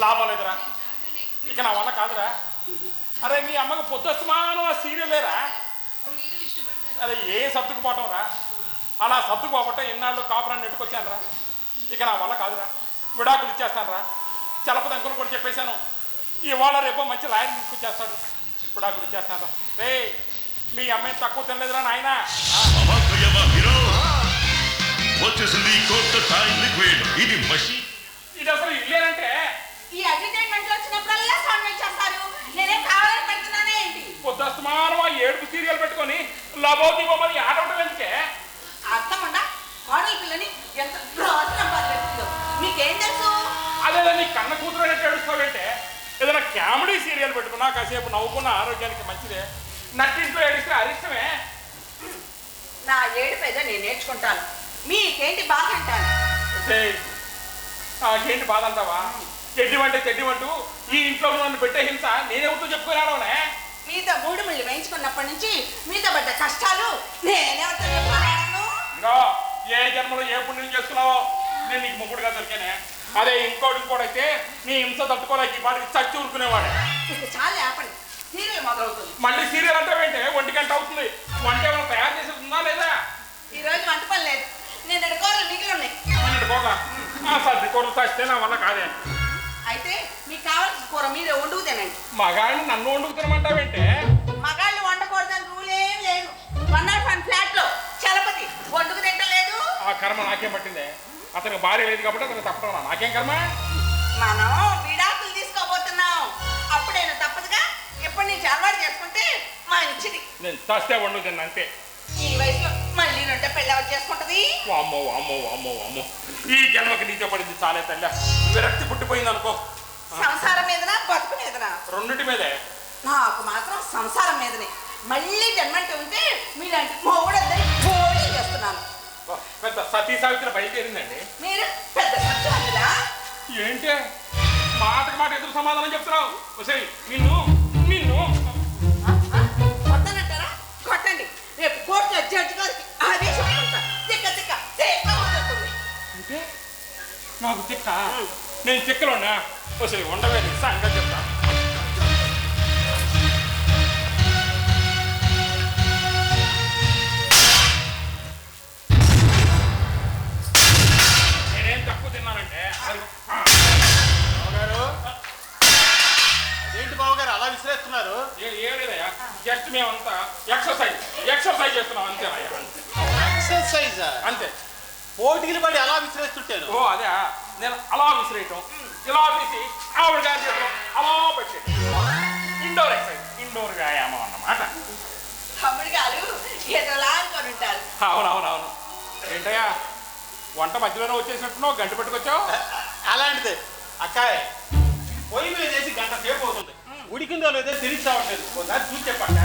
లాభం లేదురా. ఇక నా వల్ల కాదురా. అరే మీ అమ్మకి పొద్దుస్తమానం ఆ సీరియల్ లేరా? అరే ఏ సర్దుకుపోవటం రా అలా సర్దుకుపోవటం ఎన్నాళ్ళు కాపురాన్ని నెట్టుకొచ్చాను రా ఇక నా వల్ల కాదురా. విడాకులు ఇచ్చేస్తాను రా చలపతి అంకులు కూడా చెప్పేశాను. ఇవాళ రేపో మంచి లాయర్ తీసుకొచ్చేస్తాడు. విడాకులు ఇచ్చేస్తాను. రా రే మీ అమ్మాయి తక్కువ తినలేదురా నాయనా? వచ్చేసింది ఇది అసలు ఇల్లేనంటే ఈ అడ్వర్టైజ్మెంట్ వచ్చినప్పుడల్లా సౌండ్ చేస్తారు. నేనేం కావాలని పెడుతున్నానే ఏంటి? పొద్దుస్తమానం ఆ ఏడుపు సీరియల్ పెట్టుకొని లబోది బొమ్మని ఆడవడం ఎందుకే? అర్థం కోడలి పిల్లని ఎంత రోజున పద్ధతిలో మీకేం తెలుసు? అదే నీ కన్న కూతురు అనేట్టు ఏడుస్తావేంటే? ఏదైనా కామెడీ సీరియల్ పెట్టుకున్నా కాసేపు నవ్వుకున్న ఆరోగ్యానికి మంచిదే. నట్టింట్లో ఏడిస్తే అరిష్టమే. నా ఏడుపు ఏదో నేను నేర్చుకుంటాను. మీకేంటి బాధ అంటాను? నాకేంటి బాధ అంటావా? చెడ్డివంటే చెడ్డివంటూ ఈ ఇంట్లో నన్ను పెట్టే హింస నేనెవరితో చెప్పుకొని ఆడవనే మీతో మూడు ముళ్ళు వేయించుకున్నప్పటి నుంచి మీతో పడ్డ కష్టాలు ఏ జన్మలో ఏ పుణ్యం చేసుకున్నావో నేను నీకు ముగ్గుడుగా దొరికానే. అదే ఇంకోటి ఇంకోటైతే నీ హింస తట్టుకోలేక ఈ పాటికి చచ్చి ఊరుకునేవాడే. చాలా ఆపండి. సీరియల్ మొదలవుతుంది. మళ్ళీ సీరియల్ అంటావేంటే ఒంటి గంట అవుతుంది. వంట ఏమైనా తయారు చేసి ఉందా లేదా? ఈ రోజు వంట పని లేదు. నేను ఎడుకోవాలి మిగిలి ఉన్నాయి. సర్ది చస్తే నా వల్ల కాదే. అయితే మీకు కావాల్సిన కూర మీరే వండుకు తినండి మగాడిని నన్ను వండుకుతామంటావేంటే మగాళ్ళు వండకూడదని రూల్ ఏం లేదు. వన్ నాట్ వన్ ఫ్లాట్లో చలపతి వండుకు తింటలేదు. ఆ కర్మ నాకేం పట్టిందే? అతనికి భార్య లేదు కాబట్టి అతనికి తప్పడం. నాకేం కర్మ? మనం విడాకులు తీసుకోబోతున్నాం. అప్పుడైనా తప్పదుగా? ఎప్పటి నుంచి అలవాటు చేసుకుంటే మంచిది నేను చస్తే వండు తిన్న అంతే. ఈ వయసులో మళ్ళీ నుండి పెళ్ళవలు చేసుకుంటది? వామ్మో వామ్మో వామ్మో వామ్మో. ఈ జన్మకి నీతో పడింది చాలే తల్లి. విరక్తి పుట్టిపోయింది అనుకో. సంసారం మీదనా బతుకు మీదనా? రెండింటి మీదే. నాకు మాత్రం సంసారం మీదనే. మళ్ళీ జన్మంటే ఉంటే మీలాంటి మొగుడందరి పోటీ చేస్తున్నాను. పెద్ద సతీ సావిత్రి బయలుదేరిందండి. మీరు పెద్ద సత్యవంతులా ఏంటి? మాటకి మాట ఎదురు సమాధానం చెప్తున్నావు? ఒకసారి నిన్ను నిన్ను. కొట్టనంటారా? కొట్టండి. రేపు కోర్టులో జడ్జి గారికి నాకు తిక్క. నేను తిక్కలోనా? ఒకసారి ఉండవే సంగతి చెప్తా. నేనేం తక్కువ తిన్నానంటే అదేంటి బావగారు అలా విసిరేస్తున్నారు? ఏ- ఏం లేదయ్యా. జస్ట్ మేమంతా ఎక్సర్సైజ్ ఎక్సర్సైజ్ చేస్తున్నాం. ఎక్సర్సైజ్? అంతే. పోటీలు పడి అలా విసిరేస్తుంటాను ఓ అదే నేను అలా విసిరేయటం ఇలా తీసి ఆవిడ గారి చేతిలో అలా పెట్టేది ఇండోర్ ఎక్సర్సైజ్ ఇండోర్ వ్యాయామం అన్నమాట. తమ్ముడు గారు ఏదోలా అనుకొని ఉంటారు. అవునవునవును. ఏంటయ్యా వంట మధ్యలోనే వచ్చేసినట్టున్నావు గంట పెట్టుకొచ్చావు? అలాంటిదే. అక్కాయ్ పొయ్యి మీద చేసి గంట సేపు అవుతుంది. ఉడికిందో లేదో తిరిగి చావట్లేదు ఒకసారి చూసి చెప్పక్క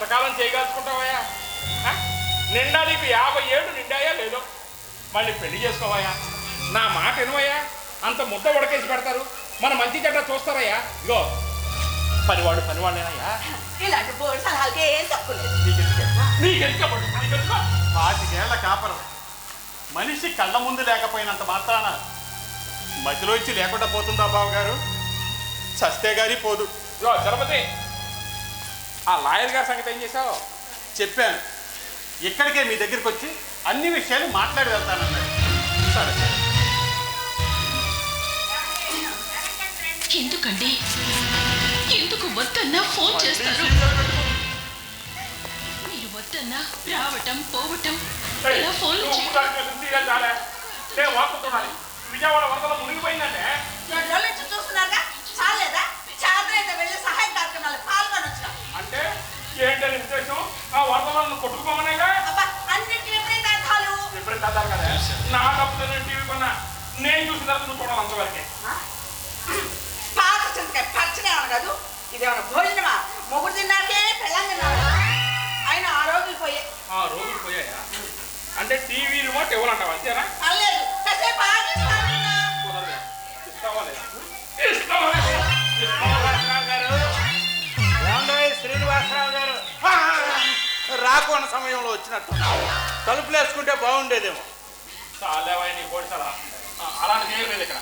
ఎంతకాలం చేయగలుచుకుంటావయ్యా? నిండా నీకు యాభై ఏళ్ళు నిండాయా లేదో? మళ్ళీ పెళ్ళి చేసుకోవయ్యా నా మాట వినవయ్యా? అంత ముద్ద ఉడకేసి పెడతారు. మన మంచి చెడ్డ చూస్తారయ్యా. ఇగో పనివాడు పనివాళ్ళేనయ్యా. ఇలాంటి బోర్డు సలహాలకి ఏం పాతికేళ్ళ కాపరం. మనిషి కళ్ళ ముందు లేకపోయినంత మాత్రాన మధ్యలో ఇచ్చి లేకుండా పోతుందా బావగారు? చస్తే గారి పోదు. ఇగో చలపతి ఆ లాయర్ గారి సంగతి ఏం చేసావు చెప్పాను. ఇక్కడికే మీ దగ్గరికి వచ్చి అన్ని విషయాలు మాట్లాడి వెళ్తానన్నాడు. సరే. సరే ఎందుకండి? ఎందుకు వద్దన్నా ఫోన్ చేస్తారు? మీరు వద్దన్నా రావటం పోవటం ఇలా వాడుతున్నాను విజయవాడ వరదలో మునిగిపోయిందంటే రెండు రోజుల నుంచి చూస్తున్నారుగా చాలేదా చాదరైతే వెళ్ళి సహాయ కార్యక్రమాలు పాల్గొనొచ్చు అంటే ఏంటని నువ్వు కొట్టుకోమనేగా ఎప్పుడైతే అదారు కదా? నా డబ్బుతో నేను టీవీ కొన్నా. నేను చూసిన తర్వాత నువ్వు చూడాలి అంతవరకే? పాత చింతకాయ పచ్చనే అనగదు ఇదేమన్నా భోజనమా? మొగుడు తిన్నాకే పెళ్ళం తిన్నాడు. ఆయన ఆ రోజులు పోయే ఆ రోజులు పోయాయా? అంటే టీవీ రిమోట్ ఇవ్వాలంటావా అంతేనా? అనలేదు కాసేపు ఆగి ఇస్తావా లేదా? ఇస్తావా లేదా? ఆకోన సమయంలో వచ్చినట్టు తలుపులు వేసుకుంటే బాగుండేదేమో. చాలేవయ్య నీ కోడిసలా అలాంటి ఏం లేదు ఇక్కడ?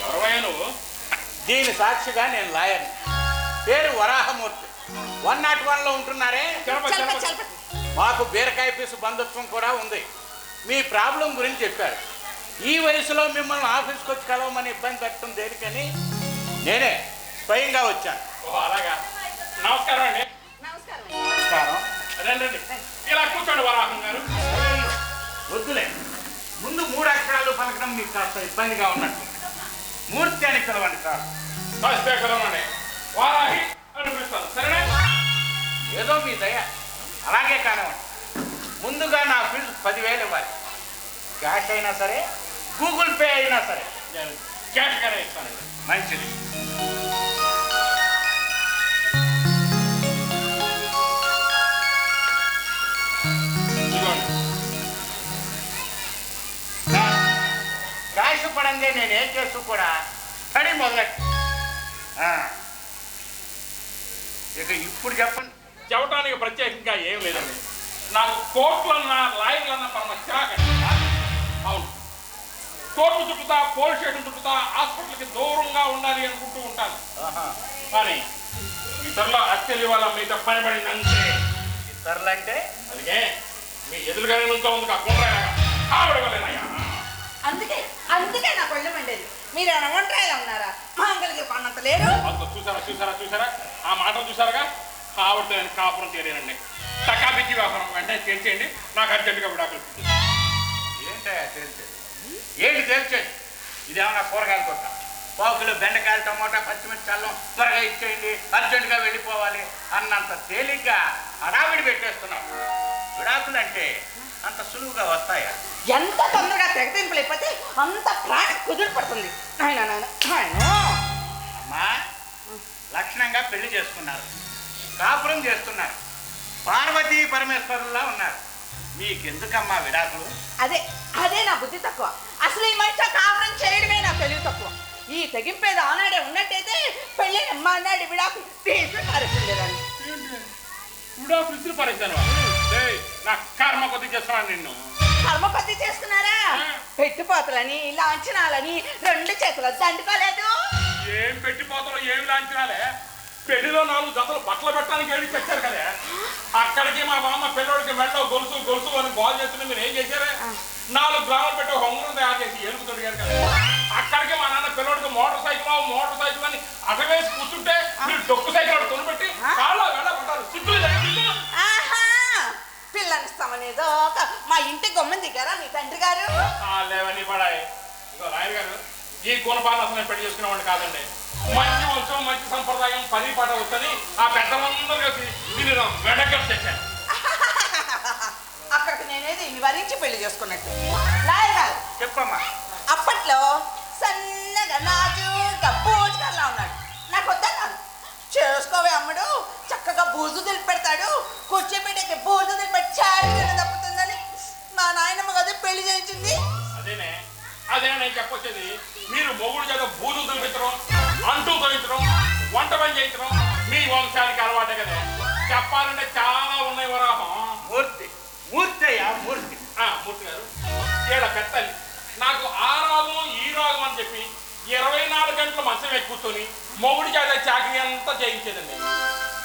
ఎవరవయ్యా నువ్వు? దీని సాక్షిగా నేను లాయర్ని. పేరు వరాహమూర్తి. వన్ నాట్ వన్లో ఉంటున్నారే? మాకు బీరకాయ పీసు బంధుత్వం కూడా ఉంది. మీ ప్రాబ్లం గురించి చెప్పారు. ఈ వయసులో మిమ్మల్ని ఆఫీస్కి వచ్చి కలవమని ఇబ్బంది పెట్టడం దేనికని? నేనే స్వయంగా వచ్చాను. ఓ అలాగా. నమస్కారం అండి. రండి ఇలా కూర్చోండి వరాహం గారు. వద్దులే. ముందు మూడు అక్షరాలు పలకడం మీకు కాస్త ఇబ్బందిగా ఉన్నట్టు. మూర్తి అని పిలవండి సార్. కలవండి వారాహి అని పిలుస్తాను సరేనా? ఏదో మీ దయ. అలాగే కానివ్వండి. ముందుగా నా ఫీజు పదివేలు ఇవ్వాలి. క్యాష్ అయినా సరే గూగుల్ పే అయినా సరే. క్యాష్ గానే ఇస్తానండి మంచిది. పడందే నేను ఏం చేస్తూ కూడా పడి మొదలెట్టు ఆ. ఇక ఇప్పుడు చెప్పండి. చెప్పడానికి ప్రత్యేకంగా ఏం లేదండి. నాకు కోర్టులన్నా లాయర్లన్నా పరమ చిరాకండి అవును. కోర్టు చుట్టుతా పోలీస్ స్టేషన్ చుట్టుతా హాస్పిటల్కి దూరంగా ఉండాలి అనుకుంటూ ఉంటాను. కానీ ఇతరుల అత్యలి వాళ్ళ మీద పని పడిందంటే ఇతరులంటే? అందుకే మీ ఎదురుగానే నుంచో ఉంది గుండ్రాయలాగా ఆవిడ వల్లేనయ్యా అందుకే అందుకే నా కొళ్ళు మండేది. మీరు ఏమైనా ఒంటరిగా ఉన్నారా? మాంగళికి కొన్నంత లేరు. అంత చూసారా చూసారా చూసారా? ఆ మాట చూసారుగా? ఆవిడతో నేను కాపురం చేయలేనండి టకా పిచ్చి వ్యాపారం వెంటనే చేసేయండి నాకు అర్జెంటుగా విడాకులు. ఏంటయ్యా తేల్చేది? ఏంటి తేల్చేది? ఇదేమన్నా కూరగాయల కొట్ట పావు కిలో బెండకాయలు టమోటా పచ్చిమిర్చి అల్లం త్వరగా ఇచ్చేయండి. అర్జెంటుగా వెళ్ళిపోవాలి అన్నంత తేలిగ్గా హడావిడి పెట్టేస్తున్నాం. విడాకులు అంటే అంత సులువుగా వస్తాయా? ఎంత తొందరగా తెగతింపులు అయిపోతే అంత ప్రాణం కుదురు పడుతుంది. ఆయన అమ్మా లక్షణంగా పెళ్ళి చేసుకున్నారు. కాపురం చేస్తున్నారు. పార్వతీ పరమేశ్వరుల్లా ఉన్నారు. మీకెందుకమ్మా విడాకులు? అదే అదే నా బుద్ధి తక్కువ. అసలు ఈ మనిషి కాపురం చేయడమే నా తెలివి తక్కువ. ఈ తెగింపేది ఆనాడే ఉన్నట్టయితే పెళ్ళైన అన్నాడు విడాకులు. తీసి పారేస్తుండేదాన్ని విడాకులు ఇచ్చిన పరేశాను ఏయ్, నా కర్మ కొద్ది చేస్తున్నాను నిన్ను. కర్మపతి చేసుకున్నారా పెట్టుపోతలని లాంఛనాలని రెండు చేతులు దండుకోలేదు. ఏం పెట్టిపోతారో ఏమి లాంఛనాలే? పెళ్ళిలో నాలుగు జతలు బట్టలు పెట్టడానికి ఏడి పెట్టారు కదా. అక్కడికి మా బామ్మ పిల్లోడికి మెళ్ళో గొలుసు గొలుసు అని బాల్ చేస్తుంటే మీరు ఏం చేశారు? నాలుగు గ్రాములు పెట్టి ఒక ఉంగరం తయారు చేసి ఏలుగు తొడిగారు కదా. అక్కడికి మా నాన్న పిల్లోడికి మోటార్ సైకిల్ మోటార్ సైకిల్ అని అటవేసి కూర్చుంటే మీరు డొక్కు సైకిల్ కొనిపెట్టి కాళ్ళ సిగ్గులు లేదా? సిగ్గులు? ఆహా పిల్లనిస్తామనేదో ఒక మా ఇంటి గొమ్మని దిగారా మీ తండ్రి గారు? లేవని పడాయి. ఇగో రాయర్ గారు ఈ గుణపాలను అసలు పెళ్ళి చేసుకునేవాడిని కాదండి. మంచి వంశం మంచి సంప్రదాయం పది పాట వస్తుంది ఆ పెద్దలందరూ కలిసి దీన్ని వెనకం తెచ్చాను. అక్కడికి నేనేది నివారించి పెళ్ళి చేసుకున్నట్టు. గారు చెప్పమ్మా. అప్పట్లో సన్నగా నాజుగా బూజుగా ఉన్నాడు. నాకు వద్దన్నాను చేసుకోవే అమ్ముడు చక్కగా బూజు దులిపెడతాడు కూర్చోబెట్టకి బూజు తిన తప్పుతుందని మా నాయనమ్మ కదా పెళ్ళి చేయించింది. అదేనే అదే నేను చెప్పొచ్చేది. మీరు మొగుడు చేత బూజు తొలగించడం అంటూ తొలగించడం వంట పని చేయించడం మీ వంశానికి అలవాటే కదా. చెప్పాలంటే చాలా ఉన్నాయి వరాహం. మూర్తి మూర్తి అయ్యా మూర్తి. ఆ, మూర్తి గారు ఏడ పెత్తల్లి నాకు ఆ రాగం ఈ రాగం అని చెప్పి ఇరవై నాలుగు గంటలు మంచం ఎక్కి కూర్చొని మొగుడి చేత చాకరీ అంతా చేయించేదండి.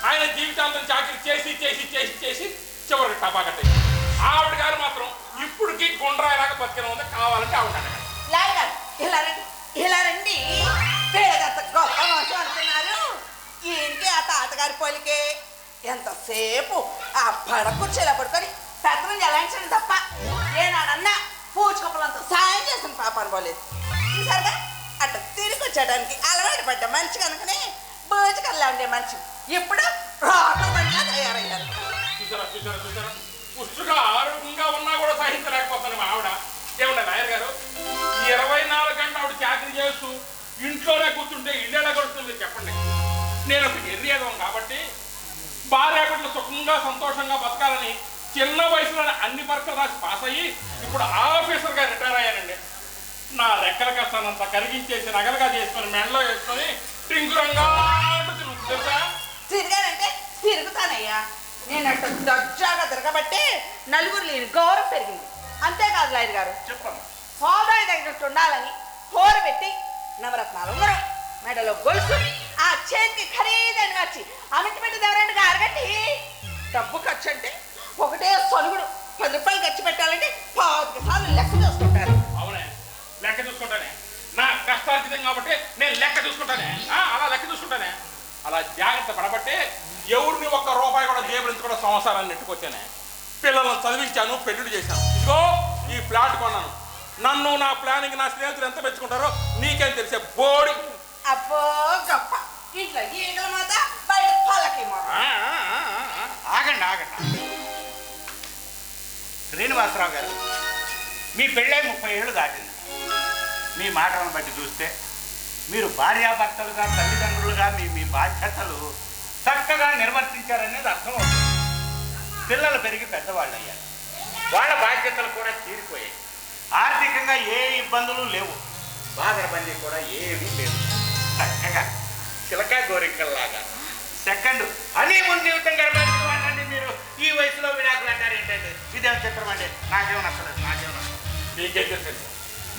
ఆయన జీవితాంతం చాకరీ చేసి చేసి చేసి చేసి చివరికి టపాకట్ ఆవిడ గారు మాత్రం ఇప్పటికీ గుండ్రాయలాగా బతికిన ఉంది కావాలంటే ఆవిడ అడగండి ఇలా రండి ఇలా రండి. పేదంత గొప్ప వంశం ఏంటి ఆ తాతగారి పోలికే? ఎంతసేపు ఆ పడకుర్చీలో పడుకొని పెత్తనం జలాయించడం తప్ప ఏనాడన్నా పూచుకొప్పలంతా సాయం చేసిన పాప పోలేదు. చూసారుగా? అట్లా తిరిగి వచ్చేయడానికి అలవాటు పడ్డా మంచి కనుకనే భోజకల్లా ఉండే మనిషి. ఇప్పుడు రోడ్ల తయారయ్యారు. చూసారా చూసారా చూసారా? పుష్టిగా ఆరోగ్యంగా ఉన్నా కూడా సహించలేకపోతున్నాం మా ఆవిడ. ఏమన్నా నాయర్ గారు? ఇరవై నాలుగు గంటలు ఆవిడ చాకరీ చేస్తూ ఇంట్లోనే కూర్చుంటే ఇల్లు ఎలా గడుస్తుంది చెప్పండి. నేను ఒక ఎర్రియదం కాబట్టి భార్యాబిడ్డలు సుఖంగా సంతోషంగా బతకాలని చిన్న వయసులోనే అన్ని పరీక్షలు రాసి పాస్ అయ్యి ఇప్పుడు ఆఫీసర్గా రిటైర్ అయ్యానండి. నా రెక్కల కష్టానంత కరిగించేసి నగలుగా చేసుకొని మెండలో వేసుకొని టింకురంగా తిరుగుతుంది తెలుసా? తిరిగానంటే తిరుగుతానయ్యా. నేను అట్ట దర్జాగా తిరగబట్టే నలుగురు లేని గౌరవం పెరిగింది. అంతేకాదు లాయర్ గారు చెప్పమ్మా. హోదా తగినట్టు ఉండాలని హోర పెట్టి నవరత్నాలు ఉంగరం మెడలో గొలుసు ఆ చేతికి ఖరీదైన వచ్చి అమిటి పెట్టి ఎవరైనా అరగండి. డబ్బు ఖర్చు అంటే ఒకటే సొలుగుడు పది రూపాయలు ఖర్చు పెట్టాలంటే పాతిక సార్లు లెక్క చూసుకుంటారు. అవునే లెక్క చూసుకుంటానే. నా కష్టార్జితం కాబట్టి నేను లెక్క చూసుకుంటానే. అలా లెక్క చూసుకుంటానే. అలా జాగ్రత్త పడబట్టే ఎవరిని ఒక్క రూపాయి కూడా జేబులించి కూడా సంవత్సరాన్ని నెట్టుకొచ్చానే. పిల్లలను చదివించాను పెళ్ళిళ్ళు చేశాను. ఇదిగో ఈ ఫ్లాట్ కొన్నాను. నన్ను నా ప్లానింగ్ నా స్నేహితులు ఎంత మెచ్చుకుంటారో నీకేం తెలిసే బోడి. అబ్బో గొప్ప. ఇంట్లో ఈగల మాత బయట పల్లకి. ఆగండి ఆగండి. శ్రీనివాసరావు గారు మీ పెళ్ళై ముప్పై ఏళ్ళు దాటింది. మీ మాటలను బట్టి చూస్తే మీరు భార్యాభర్తలుగా తల్లిదండ్రులుగా మీ మీ బాధ్యతలు చక్కగా నిర్వర్తించారనేది అర్థమవుతుంది. పిల్లలు పెరిగి పెద్దవాళ్ళు అయ్యారు వాళ్ళ బాధ్యతలు కూడా తీరిపోయాయి. ఆర్థికంగా ఏ ఇబ్బందులు లేవు. బాధరబందీ కూడా ఏమీ లేదు చక్కగా చిలక గోరికల్లాగా. సెకండ్ అని ముందు జీవితం గడపాల్సిన మీరు. ఈ వయసులో విడాకులు అంటారు ఏంటంటే ఇదేం చిత్రం అండి? నాకేం నచ్చలేదు నాకేం నచ్చలేదు. మీకేం తెలుసండి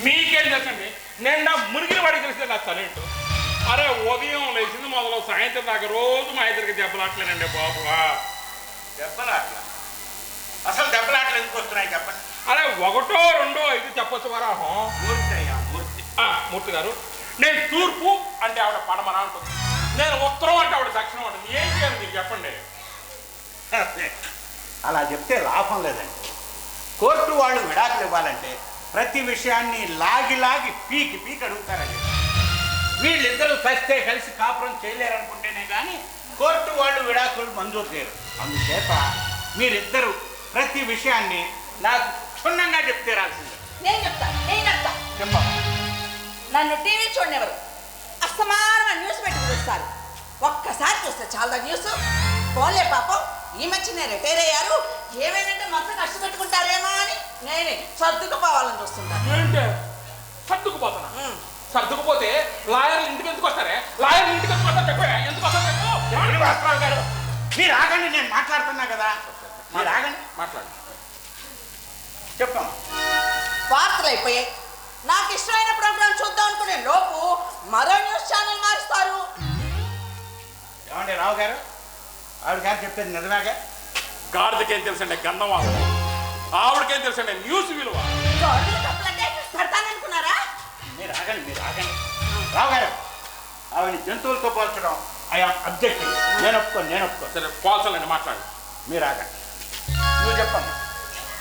మీకేం తెలుసండి నిండా మునిగిన వాడికి తెలిసింది నా తలేంటో అరే ఉదయం లేచింది మొదలు సాయంత్రం దాకా రోజు మా ఇద్దరికి దెబ్బలాట్లేనండి బాబు. దెబ్బలాట్ల? అసలు దెబ్బలాట్లు ఎందుకు వస్తున్నాయి చెప్పండి? అరే ఒకటో రెండో ఇది చెప్పొచ్చు వరాహం మూర్తి. అయ్యా మూర్తి గారు నేను తూర్పు అంటే ఆవిడ పడమర అంటుంది. నేను ఉత్తరం అంటే ఆవిడ దక్షిణం అంటుంది. ఏం చేయాలి మీరు చెప్పండి? అలా చెప్తే లాభం లేదండి. కోర్టు వాళ్ళు విడాకులు ఇవ్వాలంటే ప్రతి విషయాన్ని లాగి లాగి పీకి పీకి అడుగుతారండి. వీళ్ళిద్దరూ సస్తే కలిసి కాపురం చేయలేరనుకుంటేనే కానీ కోర్టు వాళ్ళు విడాకులు మంజూరు చేయరు. అందుచేత మీరిద్దరూ ప్రతి విషయాన్ని నాకు క్షుణ్ణంగా చెప్తే రాల్సిందే నేను చెప్తా నేను చెప్తా. చెప్పమ్మా. నన్ను టీవీ చూడనివ్వరు. అస్తమానం న్యూస్ పెట్టి చూస్తారు ఒక్కసారి చూస్తే చాలా న్యూస్? పోలే పాపం. ఈ మధ్య నేను రిటైర్ అయ్యారు. ఏమైందంటే మొత్తం కష్టపెట్టుకుంటారేమో అని నేనే సర్దుకుపోవాలని చూస్తుంటాను ఏంటి? సర్దుకుపోతున్నా. సర్దుకుపోతే లాయర్లు ఇంటికి ఎందుకు వస్తారే? లాయర్లు ఇంటికి ఎందుకు వస్తారు చెప్పే ఎందుకు వస్తారు గారు? మీరు ఆగండి నేను మాట్లాడుతున్నా కదా. మీరు ఆగండి. మాట్లాడు. చెప్పమ్మా. వార్తలు అయిపోయాయి. నాకు ఇష్టమైన ప్రోగ్రామ్ చూద్దాం అనుకునే లోపు మరో న్యూస్ ఛానల్ మారుస్తారు. ఏమండి రావు గారు? ఆవిడ గారు చెప్పేది నిజమేగా? గాడిదకేం తెలుసండి గంధం వాసన? ఆవిడకేం తెలుసండి న్యూస్ విలువ? తప్పులంటే పడతాననుకున్నారా? మీరు ఆగండి మీరు ఆగండి. రావు గారు ఆవిడ జంతువులతో పోల్చడం ఐఆమ్ అబ్జెక్టివ్. నేను ఒప్పుకోను నేను ఒప్పుకోను సరే పోల్చాలండి మాట్లాడు. మీరు ఆగండి. నువ్వు చెప్పమ్మా.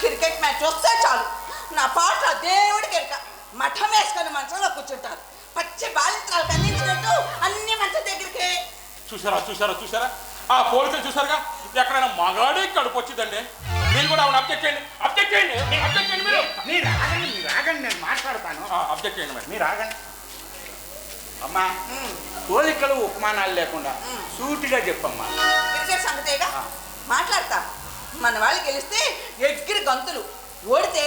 క్రికెట్ మ్యాచ్ వస్తే చాలు. నా పాట దేవుడికి ఎరక మఠం వేసుకొని మంచంలో కూర్చుంటారు. పచ్చి బాలింతరాలు అన్ని మంచం దగ్గరికి. చూసారా చూసారా చూసారా ఆ పోలీసులు చూసారుగా ఎక్కడైనా మగాడే కడుపు వచ్చిందండి. మీరు కూడా ఆవిడ అబ్జెక్ట్ చేయండి. అబ్జెక్ట్ చేయండి. అబ్జెక్ట్ చేయండి మీరు. మీరు ఆగండి మీరు ఆగండి నేను మాట్లాడతాను. అబ్జెక్ట్ చేయండి మరి. మీరు ఆగండి. అమ్మా పోలికలు ఉపమానాలు లేకుండా సూటిగా చెప్పమ్మా. సంగతేగా? మాట్లాడతా. మన వాళ్ళు గెలిస్తే ఎగ్గిరి గంతులు. ఓడితే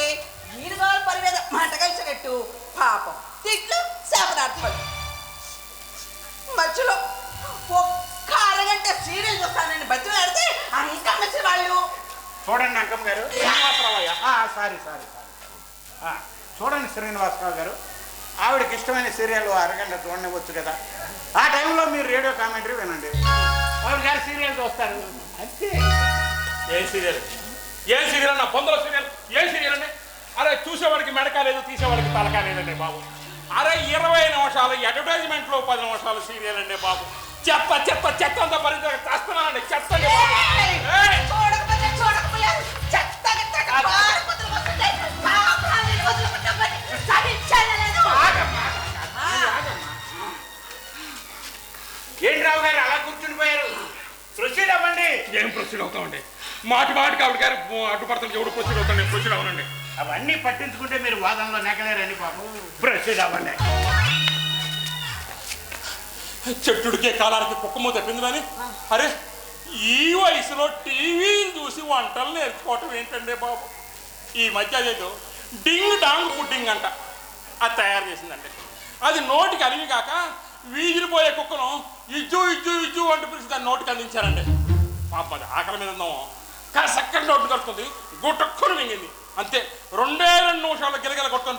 ఈరుగాలు పరివేద మాట కలిసినట్టు పాపం. తిట్లు శాపనార్థాలు మధ్యలో అరగంట సీరియల్ చూస్తానని బతిలాడితే అంకా మెచ్చిన వాళ్ళు. చూడండి Ankamma garu. శ్రీనివాసరావయ్య. Sorry sorry sorry. చూడండి శ్రీనివాసరావు గారు. ఆవిడకి ఇష్టమైన సీరియల్ అరగంట చూడనివ్వచ్చు కదా. ఆ టైంలో మీరు రేడియో కామెంటరీ వినండి. ఆవిడ గారు సీరియల్ చూస్తారు. అంతే. ఏం సీరియల్? ఏం సీరియల్ అన్న? పొందల సీరియల్? ఏం సీరియల్ అండి? అరే చూసేవాడికి మెడక లేదు తీసేవాడికి తలకా లేదండి బాబు. అరే ఇరవై నిమిషాలు అడ్వర్టైజ్మెంట్లో పది నిమిషాలు సీరియల్ అండి బాబు. చెత్త చెత్త చెత్త అంతా పరిచయం చేస్తున్నానండి చెత్త అండి బాబు. ఏయ్! చూడకపోతే చూడకపోయారు చెత్త గిత్తగా పారిపోతులు వస్తుంటే పాపాలని వదిలిపెట్టమని సహించలేదు. ఆ, ఏంటి రావు గారు అలా కూర్చుని పోయారు? ప్రొసీడ్ అవ్వండి. ఏం ప్రొసీడ్ అవుతామండి. మాటి మాటికి ఆవిడ గారు అడ్డుపడతాను ఎవడు ప్రొసీడ్ అవుతాను నేను ప్రొసీడ్ అవునండి అవన్నీ పట్టించుకుంటే మీరు వాదనలో నెగలేరండి పాపం ప్రొసీడ్ అవ్వండి. చెట్టుడికే కాలానికి కుక్కమూ తప్పింది కానీ అరే ఈ వయసులో టీవీలు చూసి వంటలు నేర్చుకోవటం ఏంటండి బాబు? ఈ మధ్య అదేదో డింగ్ డాంగ్ పుడ్డింగ్ అంట. అది తయారు చేసిందండి. అది నోటికి అలివి కాక వీధిని పోయే కుక్కను ఇజ్జు ఇజ్జు ఇజ్జు అంటూ పిలిచి దాన్ని నోటికి అందించారండి. పాప అది ఆకలి మీద కానీ చక్కటి రోడ్డు కడుతుంది గుట్టక్కుని మింగింది. అంతే. రెండే రెండు నిమిషాలు గిలగిల కొట్టుకొని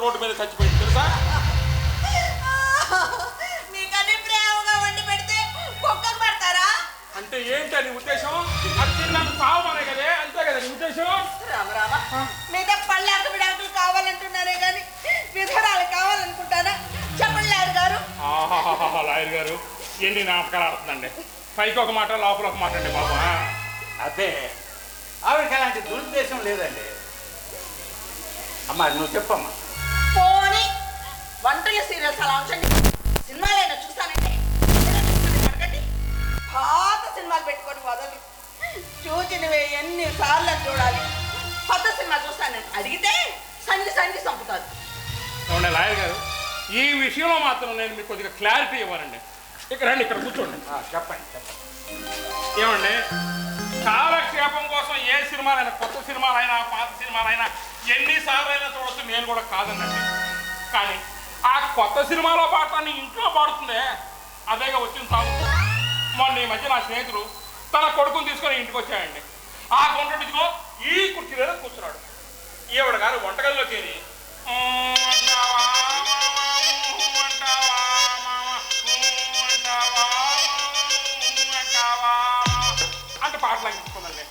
ఏంటి అని ఉద్దేశం? అది తిన్నాను సావమనే కదే అంతే కదా నీ ఉద్దేశం? రామ రామ మీద పళ్ళాక విడాకులు కావాలంటున్నారే కానీ విధవరాలు కావాలనుకుంటానా? చెప్పండి లాయర్ గారు. ఆహాహాహా, లాయర్ గారు ఎన్ని నాటకాలు ఆడుతుందండి. పైకి ఒక మాట లోపల ఒక మాట అండి బాబా అదే ఆవిడకి అలాంటి దురుద్దేశం లేదండి. అమ్మా నువ్వు చెప్పమ్మా. పోనీ వంటల సీరియల్స్ అలా ఉంచండి. సినిమాలైనా చూస్తానంటే ఏదైనా చూస్తాను అడగండి. పాత సినిమాలు పెట్టుకొని వదలు. చూచినవే ఎన్ని సార్లు చూడాలి. కొత్త సినిమా చూస్తానంటే అడిగితే సంధి సంధి చంపుతారు. లాయర్ గారు? ఈ విషయంలో మాత్రం నేను మీకు కొద్దిగా క్లారిటీ ఇవ్వాలండి. ఇక్కడ రండి ఇక్కడ కూర్చోండి. చెప్పండి చెప్పండి. ఏమండి? కాలక్షేపం కోసం ఏ సినిమాలైనా కొత్త సినిమాలైనా పాత సినిమాలైనా ఎన్నిసార్లు అయినా చూడొచ్చు నేను కూడా కాదనండి. కానీ ఆ కొత్త సినిమాలో పాటని ఇంట్లో పాడుతుందే అదేగా వచ్చిన సాగు మొన్న ఈ మధ్య నా స్నేహితుడు తన కొడుకుని తీసుకొని ఇంటికి వచ్చాయండి ఆ కొండటిదిగో ఈ కుర్చీ మీద కూర్చున్నాడు. ఈవిడ గారు వంటగదిలో చేరి అంటే పాటలు అందించుకుందండి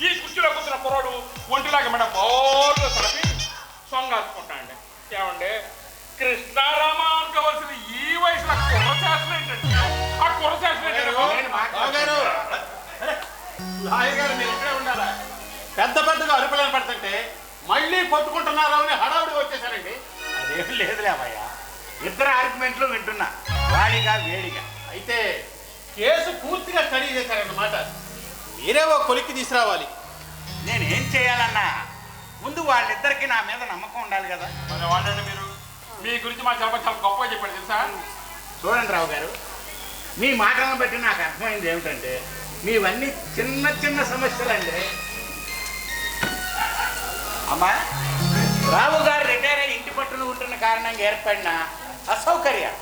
ఈ కుర్చీలో కూర్చున్న కుర్రాడు ఒంటిలాగా మేడం బోర్లు తలపి సొంగాసుకుంటానండి ఏమండి? కృష్ణారామ అనుకోవాల్సిన ఈ వయసులో కుర్ర శాస్త్రం ఆ కుర్ర మీరు ఉండాలా పెద్ద పెద్దగా అరుపులను పడుతుంటే మళ్ళీ కొట్టుకుంటున్నారు అని హడావుడిగా వచ్చేసారండి అదేం లేదులే అమ్మయ్య ఇద్దరు ఆర్గ్యుమెంట్లు వింటున్నా వాడిగా వేడిగా అయితే కేసు పూర్తిగా స్టడీ చేశారన్నమాట మీరే ఓ కొలిక్కి తీసుకురావాలి నేను ఏం చేయాలన్నా ముందు వాళ్ళిద్దరికి నా మీద నమ్మకం ఉండాలి కదా మరి వాళ్ళండి మీరు మీ గురించి మా చాలా చాలా గొప్పగా చెప్పాడు తెలుసా చూడండి రావు గారు. మీ మాటలను బట్టి నాకు అర్థమైంది ఏమిటంటే మీవన్నీ చిన్న చిన్న సమస్యలండి. అమ్మా రావు గారు రిటైర్ అయ్యి ఇంటి పట్టున ఉంటున్న కారణంగా ఏర్పడిన అసౌకర్యం.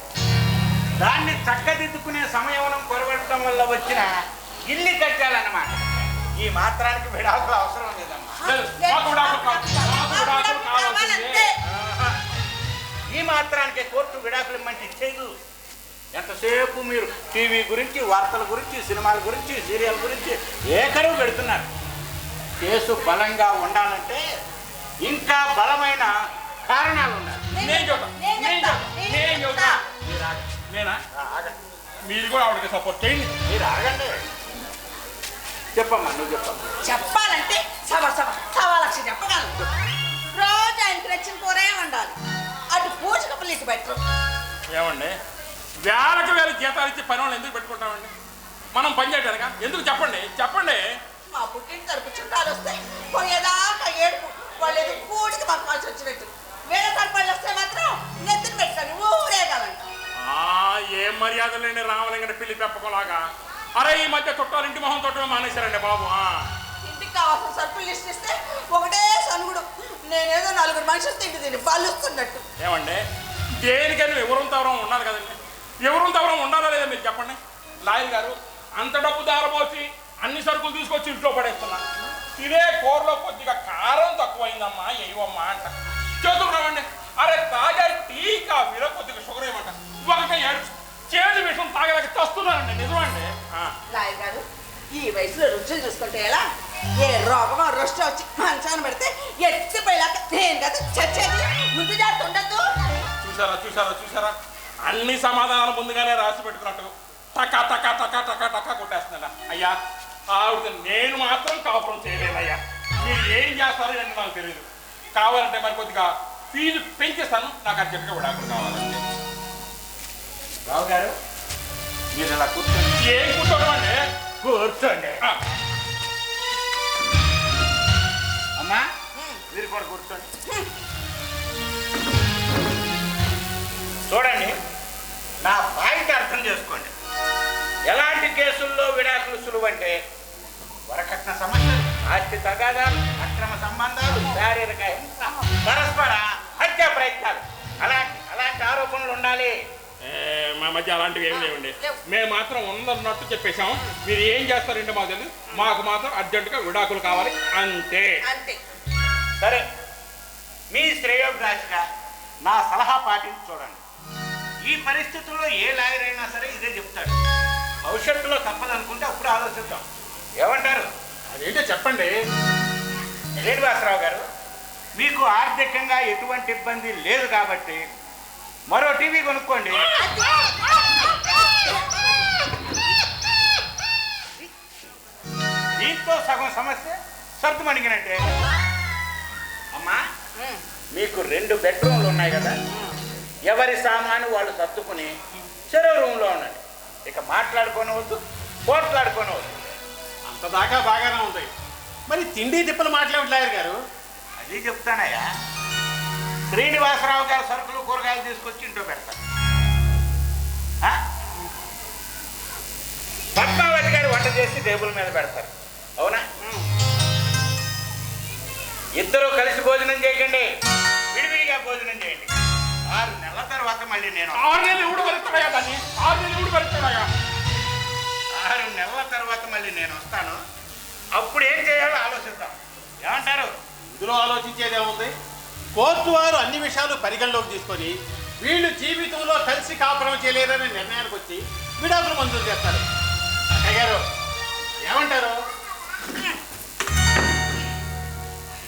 దాన్ని చక్కదిద్దుకునే సమయం కొరబెట్టడం వల్ల వచ్చిన ఇల్లు కట్టాలన్నమాట ఈ మాత్రానికి విడాకులు అవసరం లేదమ్మా. ఈ మాత్రానికి కోర్టు విడాకులు ఇమ్మంటే ఇచ్చేది ఎంతసేపు మీరు టీవీ గురించి వార్తల గురించి సినిమాల గురించి సీరియల్ గురించి ఏకరువు పెడుతున్నారు? కేసు బలంగా ఉండాలంటే ఇంకా బలమైన కారణాలు చెప్తా. మీరు? కూడా ఆవిడకి సపోర్ట్ చేయండి. మీరు ఆగండి. చెప్పమ్మా నువ్వు చెప్పమ్మా. చెప్పాలంటే సవ సవ సవా లక్ష చెప్పగలను. రోజు ఆయనకి నచ్చిన కూరే ఉండాలి అటు పూజకు పులికి పెట్టరు. ఏమండి? వేలకు వేల జీతాలు ఇచ్చి పని వాళ్ళు ఎందుకు పెట్టుకుంటామండి? మనం పని చేయడానిక ఎందుకు చెప్పండి? చెప్పండి. మా పుట్టిన తరపు చుట్టాలు వస్తే పోయేదాకా ఏడుపు. వాళ్ళు ఏదో కూడికి పంపాల్సి వచ్చినట్టు. వేరే తరపులు వస్తే మాత్రం నెత్తిన పెట్టుకొని ఊరేగాలంట ఏం మర్యాద లేని రామలింగని పిల్లి పెప్పకలాగా అరే ఈ మధ్య చుట్టాలు ఇంటి మొహం తొట్టమే మానేశారండి బాబు. ఇంటికి కావాల్సిన సరుకులు లిస్ట్ ఇస్తే ఒకటే సనుగుడు. నేనేదో నలుగురు మనుషులు తిండి తిని పలుస్తున్నట్టు ఏమండి? దేనికైనా వివరం తవరం ఉండాలి కదండి. వివరం తవరం ఉండాలా లేదా మీరు చెప్పండి. లాయర్ గారు అంత డబ్బు దారపోసి అన్ని సరుకులు తీసుకొచ్చి ఇంట్లో పడేస్తున్నా. తినే కూరలో కొద్దిగా కారం తక్కువైందమ్మా ఏవమ్మా అంట. రావండి అరే తాగా టీ కాఫీలో కొద్దిగా షుగర్ ఏమంట ఒకటే ఏడు చేదు విషయం తాగలేక చస్తున్నానండి నిజమండి. లాయర్ గారు ఈ వయసులో రుచులు చూసుకుంటే ఎలా? ఏ రోగమో రుష్టి వచ్చి మంచాన పెడితే నేను కదా చచ్చేది. ముందు జాగ్రత్త ఉండద్దు. చూసారా చూసారా చూసారా? అన్ని సమాధానాలు ముందుగానే రాసి పెట్టుకున్నట్టు టకా టకా టకా టకా టకా కొట్టేస్తున్నాడా అయ్యా ఆవిడ నేను మాత్రం కాపురం చేయలేను అయ్యా మీరు ఏం చేస్తారో అని నాకు తెలియదు కావాలంటే మరి కొద్దిగా ఫీజు పెంచేస్తాను. నాకు అర్జెంట్గా విడాకులు కావాలంటే రావు గారు మీరు ఇలా కూర్చోండి. ఏం కూర్చోవడం అండి కూర్చోండి అమ్మా మీరు కూడా కూర్చోండి. చూడండి నా పాయింట్ అర్థం చేసుకోండి. ఎలాంటి కేసుల్లో విడాకులు సులువంటే వరకట్న సమస్యలు ఆస్తి తగాదాలు అక్రమ సంబంధాలు శారీరక హింస పరస్పర హత్య ప్రయత్నాలు. అలాంటి అలాంటి ఆరోపణలు ఉండాలి. ఏ, మా మధ్య అలాంటివి ఏమి లేవండి. లేవు. మేము మాత్రం ఉన్నట్టు చెప్పేశాం. మీరు ఏం చేస్తారంటే మాకు తెలియదు మాకు మాత్రం అర్జెంటుగా విడాకులు కావాలి. అంతే. అంతే. సరే మీ శ్రేయోభిలాషగా నా సలహా పాటించి చూడండి. ఈ పరిస్థితుల్లో ఏ లాయర్ అయినా సరే ఇదే చెప్తాడు. భవిష్యత్తులో తప్పదనుకుంటే అప్పుడు ఆలోచిద్దాం. ఏమంటారు? అదేంటో చెప్పండి. శ్రీనివాసరావు గారు? మీకు ఆర్థికంగా ఎటువంటి ఇబ్బంది లేదు కాబట్టి మరో టీవీ కొనుక్కోండి. దీంతో సగం సమస్య సర్దుమణిగినట్టే అమ్మా. మీకు రెండు బెడ్రూమ్లు ఉన్నాయి కదా. ఎవరి సామాను వాళ్ళు సర్దుకుని చెరో రూమ్లో ఉండండి. ఇక మాట్లాడుకోనవద్దు పోట్లాడుకోనవద్దు అంత దాకా బాగానే ఉంది. మరి తిండి తిప్పలు మాట్లాడి లాయర్ గారు. అది చెప్తానయ్యా. శ్రీనివాసరావు గారు సరుకులు కూరగాయలు తీసుకొచ్చి ఇంట్లో పెడతారు? పద్మావతి గారు వంట చేసి టేబుల్ మీద పెడతారు. అవునా? ఇద్దరు కలిసి భోజనం చేయకండి. తర్వాత మళ్ళీ నేను. ఆరు నెలలు ఊడు పరుస్తాయా దాన్ని? ఆరు నెలలు ఊడు పరుస్తాయా ఆరు నెలల తర్వాత మళ్ళీ నేను వస్తాను. అప్పుడు ఏం చేయాలో ఆలోచిద్దాం. ఏమంటారు? ఇందులో ఆలోచించేదే ఉంది కోర్టు వారు అన్ని విషయాలు పరిగణలోకి తీసుకొని వీళ్ళు జీవితంలో కలిసి కాపురం చేయలేరనే నిర్ణయానికి వచ్చి విడాకులు మంజూరు చేస్తారు. అక్కయ్య గారు ఏమంటారు?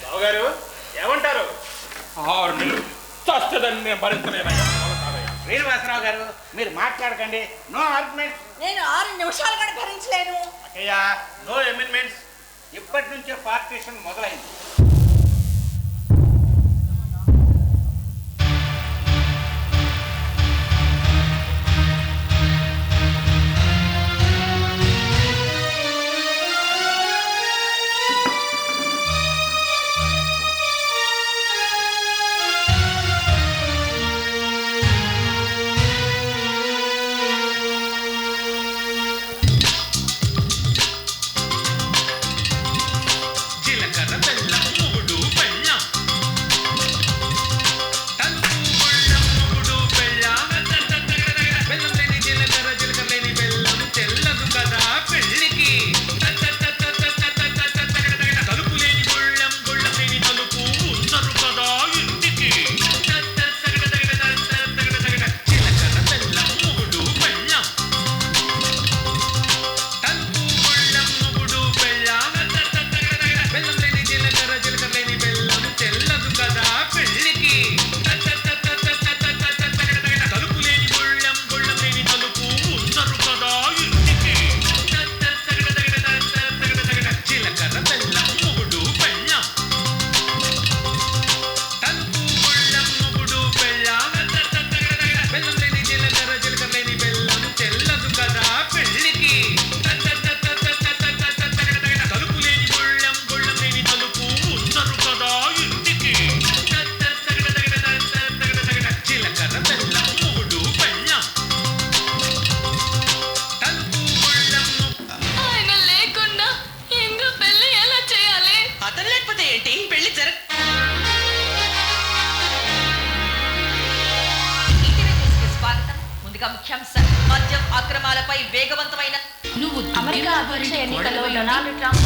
బాబు గారు ఏమంటారు? ఆరు నెలలు. చస్తుందని నేను భరించలేనయ్యా. శ్రీనివాసరావు గారు మీరు మాట్లాడకండి. నో ఆర్గ్యుమెంట్ నేను ఆరు నిమిషాలు కూడా భరించలేను. అక్కయ్య నో అమెండ్మెంట్స్ ఇప్పటి నుంచే పార్టీషన్ మొదలైంది. ముఖ్యాంశాలు మద్యం అక్రమాలపై వేగవంతమైన నువ్వు అమెరికా అధ్యక్ష ఎన్నికల్లో డొనాల్డ్ ట్రంప్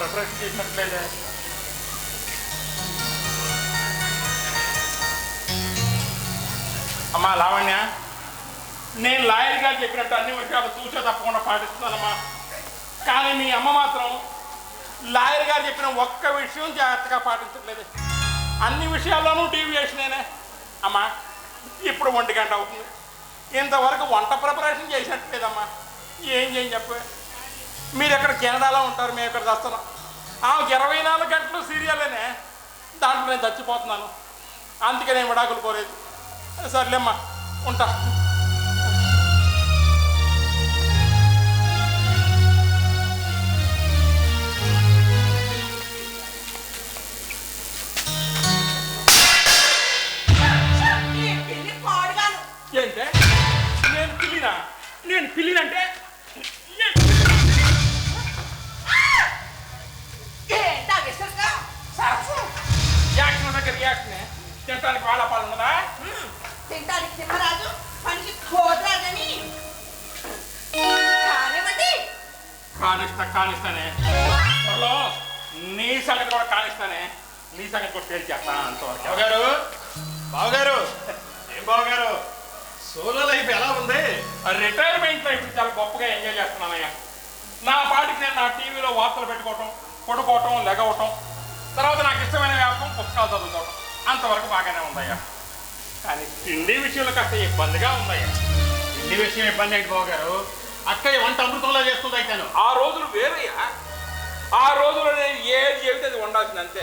వరకు వంట ప్రిపరేషన్ చేసినట్లేదే అమ్మా లావణ్య నేను లాయర్ గారు చెప్పినట్టు అన్ని విషయాలు చూసే తప్పకుండా పాటిస్తున్నానమ్మా కానీ మీ అమ్మ మాత్రం లాయర్ గారు చెప్పిన ఒక్క విషయం జాగ్రత్తగా పాటించట్లేదు. అన్ని విషయాల్లోనూ డీవియేషనేనే అమ్మా ఇప్పుడు ఒంటి గంట అవుతుంది. ఇంతవరకు వంట ప్రిపరేషన్ చేసినట్టు లేదమ్మా. ఏం చేయం చెప్పే? మీరు ఎక్కడ కెనడాలో ఉంటారు మేము ఇక్కడ చేస్తున్నాం. ఆమెకి ఇరవై నాలుగు గంటలు సీరియలేనే. దాంట్లో నేను చచ్చిపోతున్నాను. అందుకే నేను విడాకులు కోరేది. సర్లేమ్మా ఉంటా. అంతవరకు బాగానే ఉందయ్యా. కానీ తిండి విషయంలో కాస్త ఇబ్బందిగా ఉందయ్యా. ఇంటి విషయం ఇబ్బంది ఏంటి బావగారు అక్కయ్య వంట అమృతంలో చేస్తుంది అయితేను. ఆ రోజులు వేరయ్యా. ఆ రోజుల్లో నేను ఏది చెబితే అది ఉండాల్సింది అంతే.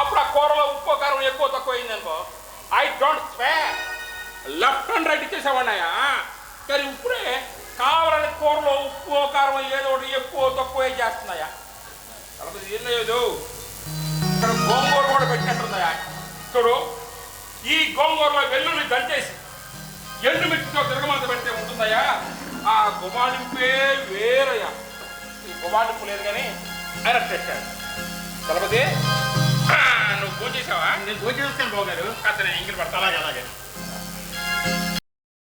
అప్పుడు ఆ కూరలో ఉప్పు కారం ఎక్కువ తక్కువ అయింది అనుకో I don't spare left and right ఇచ్చేసేవాడినాయా కానీ ఇప్పుడే కావాలని కూరలో ఉప్పు కారం ఏదో ఒకటి ఎక్కువ తక్కువ చేస్తున్నాయా కాబట్టి ఏం లేదు ఇక్కడ గోంగూర కూడా పెట్టినట్టుందయా చూడు ఈ గోంగూరలో వెల్లుల్లి దంచేసి ఎండుమిర్చితో తిరగమంత పెడితే ఉంటుందయ్యా? ఆ గుమాడింపే వేరయ్యా. ఈ గుమాడింపు లేదు కానీ ఆయన పెట్టాడు తలపతి నువ్వు పూజ చేసావా? నేను భోజనం చేస్తాను బావగారు. కాస్త నేను ఇంగిలి పడతా అలాగే అలాగే.